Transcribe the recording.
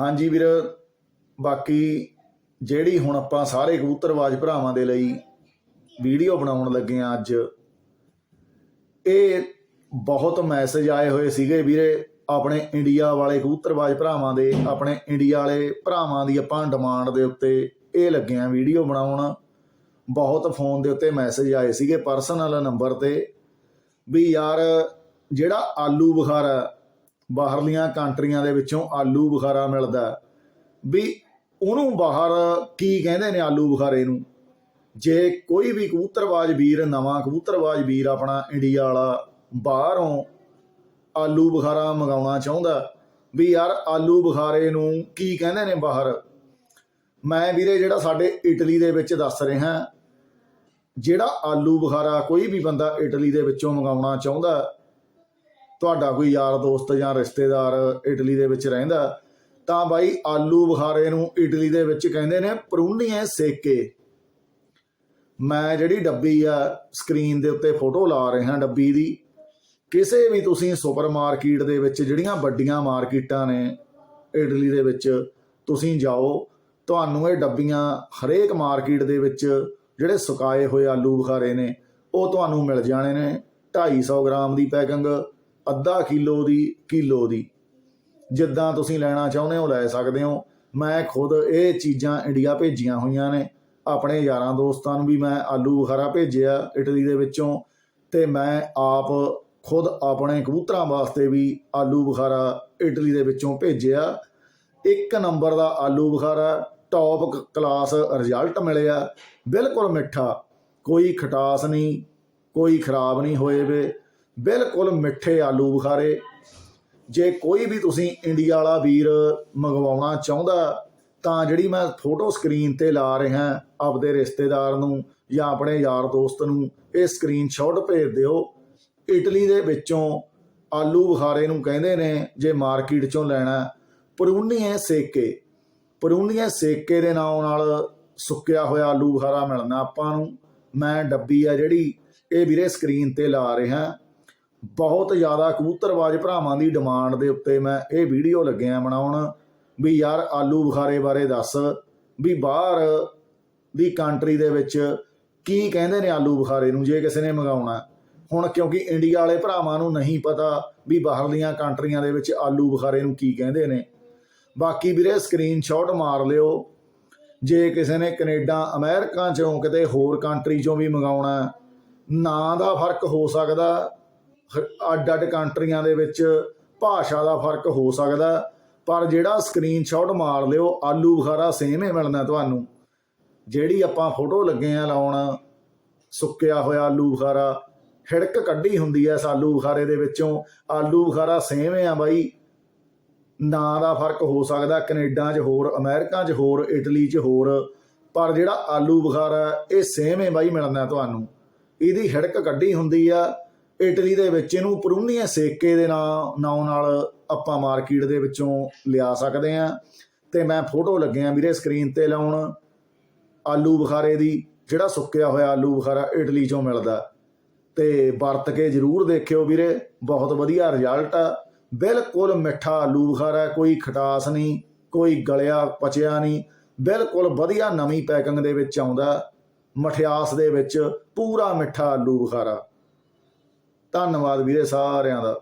ਹਾਂਜੀ ਵੀਰ, ਬਾਕੀ ਜਿਹੜੀ ਹੁਣ ਆਪਾਂ ਸਾਰੇ ਕਬੂਤਰਵਾਜ਼ ਭਰਾਵਾਂ ਦੇ ਲਈ ਵੀਡੀਓ ਬਣਾਉਣ ਲੱਗੇ ਆ ਅੱਜ, ਇਹ ਬਹੁਤ ਮੈਸੇਜ ਆਏ ਹੋਏ ਸੀਗੇ ਵੀਰੇ, ਆਪਣੇ ਇੰਡੀਆ ਵਾਲੇ ਕਬੂਤਰਵਾਜ਼ ਭਰਾਵਾਂ ਦੇ, ਆਪਣੇ ਇੰਡੀਆ ਵਾਲੇ ਭਰਾਵਾਂ ਦੀ ਆਪਾਂ ਡਿਮਾਂਡ ਦੇ ਉੱਤੇ ਇਹ ਲੱਗੇ ਆ ਵੀਡੀਓ ਬਣਾਉਣ। ਬਹੁਤ ਫੋਨ ਦੇ ਉੱਤੇ ਮੈਸੇਜ ਆਏ ਸੀਗੇ ਪਰਸਨਲ ਨੰਬਰ ਤੇ ਵੀ ਯਾਰ, ਜਿਹੜਾ ਆਲੂ ਬੁਖਾਰਾ ਬਾਹਰਲੀਆਂ ਕੰਟਰੀਆਂ ਦੇ ਵਿੱਚੋਂ ਆਲੂ ਬੁਖਾਰਾ ਮਿਲਦਾ ਵੀ ਉਹਨੂੰ ਬਾਹਰ ਕੀ ਕਹਿੰਦੇ ਨੇ ਆਲੂ ਬੁਖਾਰੇ ਨੂੰ? ਜੇ ਕੋਈ ਵੀ ਕਬੂਤਰਬਾਜ਼ ਵੀਰ, ਨਵਾਂ ਕਬੂਤਰਬਾਜ਼ ਵੀਰ ਆਪਣਾ ਇੰਡੀਆ ਵਾਲਾ ਬਾਹਰੋਂ ਆਲੂ ਬੁਖਾਰਾ ਮੰਗਾਉਣਾ ਚਾਹੁੰਦਾ ਵੀ ਯਾਰ ਆਲੂ ਬੁਖਾਰੇ ਨੂੰ ਕੀ ਕਹਿੰਦੇ ਨੇ ਬਾਹਰ? ਮੈਂ ਵੀਰੇ ਜਿਹੜਾ ਸਾਡੇ ਇਟਲੀ ਦੇ ਵਿੱਚ ਦੱਸ ਰਿਹਾ ਜਿਹੜਾ ਆਲੂ ਬੁਖਾਰਾ ਕੋਈ ਵੀ ਬੰਦਾ ਇਟਲੀ ਦੇ ਵਿੱਚੋਂ ਮੰਗਾਉਣਾ ਚਾਹੁੰਦਾ ਤੁਹਾਡਾ ਕੋਈ ਯਾਰ ਦੋਸਤ ਜਾਂ ਰਿਸ਼ਤੇਦਾਰ ਇਟਲੀ ਦੇ ਵਿੱਚ ਰਹਿੰਦਾ, ਤਾਂ ਬਾਈ ਆਲੂ ਬੁਖਾਰੇ ਨੂੰ ਇਟਲੀ ਦੇ ਵਿੱਚ ਕਹਿੰਦੇ ਨੇ ਪਰੂਨੀਏ ਸੇਕੇ। ਮੈਂ ਜਿਹੜੀ ਡੱਬੀ ਆ ਸਕਰੀਨ ਦੇ ਉੱਤੇ ਫੋਟੋ ਲਾ ਰਿਹਾ ਡੱਬੀ ਦੀ, ਕਿਸੇ ਵੀ ਤੁਸੀਂ ਸੁਪਰ ਮਾਰਕੀਟ ਦੇ ਵਿੱਚ ਜਿਹੜੀਆਂ ਵੱਡੀਆਂ ਮਾਰਕੀਟਾਂ ਨੇ ਇਟਲੀ ਦੇ ਵਿੱਚ, ਤੁਸੀਂ ਜਾਓ, ਤੁਹਾਨੂੰ ਇਹ ਡੱਬੀਆਂ ਹਰੇਕ ਮਾਰਕੀਟ ਦੇ ਵਿੱਚ ਜਿਹੜੇ ਸੁਕਾਏ ਹੋਏ ਆਲੂ ਬੁਖਾਰੇ ਨੇ, ਉਹ ਤੁਹਾਨੂੰ ਮਿਲ ਜਾਣੇ ਨੇ। 250 ਗ੍ਰਾਮ ਦੀ ਪੈਕਿੰਗ ਅੱਧਾ ਕਿਲੋ ਦੀ ਕਿਲੋ ਦੀ। ਜਿੱਦਾਂ ਤੁਸੀਂ ਲੈਣਾ ਚਾਹੁੰਦੇ ਹੋ, ਲੈ ਸਕਦੇ ਹੋ। ਮੈਂ ਖੁਦ ਇਹ ਚੀਜ਼ਾਂ ਇੰਡੀਆ ਭੇਜੀਆਂ ਹੋਈਆਂ ਨੇ। ਆਪਣੇ ਯਾਰਾਂ ਦੋਸਤਾਂ ਨੂੰ ਵੀ ਮੈਂ ਆਲੂ ਬੁਖਾਰਾ ਭੇਜਿਆ ਇਟਲੀ ਦੇ ਵਿੱਚੋਂ ਤੇ ਮੈਂ ਆਪ ਖੁਦ ਆਪਣੇ ਕਬੂਤਰਾਂ ਵਾਸਤੇ ਵੀ ਆਲੂ ਬੁਖਾਰਾ ਇਟਲੀ ਦੇ ਵਿੱਚੋਂ ਭੇਜਿਆ। ਇੱਕ ਨੰਬਰ ਦਾ ਆਲੂ ਬੁਖਾਰਾ ਟੌਪ ਕਲਾਸ ਰਿਜ਼ਲਟ ਮਿਲਿਆ। ਬਿਲਕੁਲ ਮਿੱਠਾ। ਕੋਈ ਖਟਾਸ ਨਹੀਂ, ਕੋਈ ਖਰਾਬ ਨਹੀਂ ਹੋਏ ਵੇ। ਬਿਲਕੁਲ ਮਿੱਠੇ ਆਲੂ ਬੁਖਾਰੇ। ਜੇ ਕੋਈ ਵੀ ਤੁਸੀਂ ਇੰਡੀਆ ਵਾਲਾ ਵੀਰ ਮੰਗਵਾਉਣਾ ਚਾਹੁੰਦਾ, ਤਾਂ ਜਿਹੜੀ ਮੈਂ ਫੋਟੋ ਸਕਰੀਨ ਤੇ ਲਾ ਰਿਹਾ ਆਪਦੇ ਰਿਸ਼ਤੇਦਾਰ ਨੂੰ ਜਾਂ ਆਪਣੇ ਯਾਰ ਦੋਸਤ ਨੂੰ, ਇਹ ਸਕਰੀਨਸ਼ਾਟ ਭੇਜ ਦਿਓ। ਇਟਲੀ ਦੇ ਵਿੱਚੋਂ ਆਲੂ ਬੁਖਾਰੇ ਨੂੰ ਕਹਿੰਦੇ ਨੇ, ਜੇ ਮਾਰਕੀਟ ਚੋਂ ਲੈਣਾ, ਪਰੂਨੀਏ ਸੇਕੇ। ਪਰੂਨੀਏ ਸੇਕੇ ਦੇ ਨਾਮ ਨਾਲ ਸੁੱਕਿਆ ਹੋਇਆ ਆਲੂ ਬੁਖਾਰਾ ਮਿਲਣਾ ਆਪਾਂ ਨੂੰ। ਮੈਂ ਡੱਬੀ ਆ ਜਿਹੜੀ, ਇਹ ਵੀਰੇ ਸਕਰੀਨ ਤੇ ਲਾ ਰਿਹਾ। ਬਹੁਤ ਜ਼ਿਆਦਾ ਕਬੂਤਰਬਾਜ਼ ਭਰਾਵਾਂ ਦੀ ਡਿਮਾਂਡ ਦੇ ਉੱਤੇ ਮੈਂ ਇਹ ਵੀਡੀਓ ਲੱਗਿਆ ਬਣਾਉਣ ਵੀ ਯਾਰ ਆਲੂ ਬੁਖਾਰੇ ਬਾਰੇ ਦੱਸ ਵੀ ਬਾਹਰ ਦੀ ਕੰਟਰੀ ਦੇ ਵਿੱਚ ਕੀ ਕਹਿੰਦੇ ਨੇ ਆਲੂ ਬੁਖਾਰੇ ਨੂੰ ਜੇ ਕਿਸੇ ਨੇ ਮੰਗਾਉਣਾ। ਹੁਣ ਕਿਉਂਕਿ ਇੰਡੀਆ ਵਾਲੇ ਭਰਾਵਾਂ ਨੂੰ ਨਹੀਂ ਪਤਾ ਵੀ ਬਾਹਰਲੀਆਂ ਕੰਟਰੀਆਂ ਦੇ ਵਿੱਚ ਆਲੂ ਬੁਖਾਰੇ ਨੂੰ ਕੀ ਕਹਿੰਦੇ ਨੇ। ਬਾਕੀ ਵੀਰੇ ਸਕਰੀਨਸ਼ਾਟ ਮਾਰ ਲਿਓ। ਜੇ ਕਿਸੇ ਨੇ ਕੈਨੇਡਾ, ਅਮਰੀਕਾ ਚੋਂ ਕਿਤੇ ਹੋਰ ਕੰਟਰੀ ਚੋਂ ਵੀ ਮੰਗਾਉਣਾ, ਨਾਂ ਦਾ ਫ਼ਰਕ ਹੋ ਸਕਦਾ। ਅੱਡ ਅੱਡ ਕੰਟਰੀਆਂ ਦੇ ਵਿੱਚ ਭਾਸ਼ਾ ਦਾ ਫ਼ਰਕ ਹੋ ਸਕਦਾ ਪਰ ਜਿਹੜਾ ਸਕਰੀਨਸ਼ਾਟ ਮਾਰ ਲਿਓ, ਆਲੂ ਬੁਖਾਰਾ ਸੇਮ ਹੀ ਮਿਲਣਾ ਤੁਹਾਨੂੰ। ਜਿਹੜੀ ਆਪਾਂ ਫੋਟੋ ਲੱਗੇ ਆ ਲਾਉਣ, ਸੁੱਕਿਆ ਹੋਇਆ ਆਲੂ ਬੁਖਾਰਾ, ਹਿੜਕ ਕੱਢੀ ਹੁੰਦੀ ਐ ਇਸ ਆਲੂ ਬੁਖਾਰੇ ਦੇ ਵਿੱਚੋਂ। ਆਲੂ ਬੁਖਾਰਾ ਸੇਮ ਆ ਬਾਈ। ਨਾਂ ਦਾ ਫ਼ਰਕ ਹੋ ਸਕਦਾ, ਕੈਨੇਡਾ 'ਚ ਹੋਰ, ਅਮਰੀਕਾ 'ਚ ਹੋਰ, ਇਟਲੀ 'ਚ ਹੋਰ, ਪਰ ਜਿਹੜਾ ਆਲੂ ਬੁਖਾਰਾ ਇਹ ਸੇਮ ਹੈ ਬਾਈ ਮਿਲਣਾ ਤੁਹਾਨੂੰ। ਇਹਦੀ ਹਿੜਕ ਕੱਢੀ ਹੁੰਦੀ ਆ ਇਟਲੀ ਦੇ ਵਿੱਚ ਇਹਨੂੰ ਪਰੂਨੀਆ ਸੇਕੇ ਦੇ ਨਾਂ ਨਾਂ ਨਾਲ ਆਪਾਂ ਮਾਰਕੀਟ ਦੇ ਵਿੱਚੋਂ ਲਿਆ ਸਕਦੇ ਆ ਤੇ ਮੈਂ ਫੋਟੋ ਲੱਗਿਆ ਵੀਰੇ ਸਕਰੀਨ ਤੇ ਲਾਉਣ, ਆਲੂ ਬੁਖਾਰੇ ਦੀ, ਜਿਹੜਾ ਸੁੱਕਿਆ ਹੋਇਆ ਆਲੂ ਬੁਖਾਰਾ ਇਟਲੀ ਚੋਂ ਮਿਲਦਾ। ਤੇ ਵਰਤ ਕੇ ਜਰੂਰ ਦੇਖਿਓ ਵੀਰੇ, ਬਹੁਤ ਵਧੀਆ ਰਿਜ਼ਲਟ ਆ। ਬਿਲਕੁਲ ਮਿੱਠਾ ਆਲੂ ਬੁਖਾਰਾ, ਕੋਈ ਖਟਾਸ ਨਹੀਂ, ਕੋਈ ਗਲਿਆ ਪਚਿਆ ਨਹੀਂ। ਬਿਲਕੁਲ ਵਧੀਆ ਨਵੀਂ ਪੈਕਿੰਗ ਦੇ ਵਿੱਚ ਆਉਂਦਾ। ਮਠਿਆਸ ਦੇ ਵਿੱਚ ਪੂਰਾ ਮਿੱਠਾ ਆਲੂ ਬੁਖਾਰਾ। ਧੰਨਵਾਦ ਵੀਰੇ ਸਾਰਿਆਂ ਦਾ।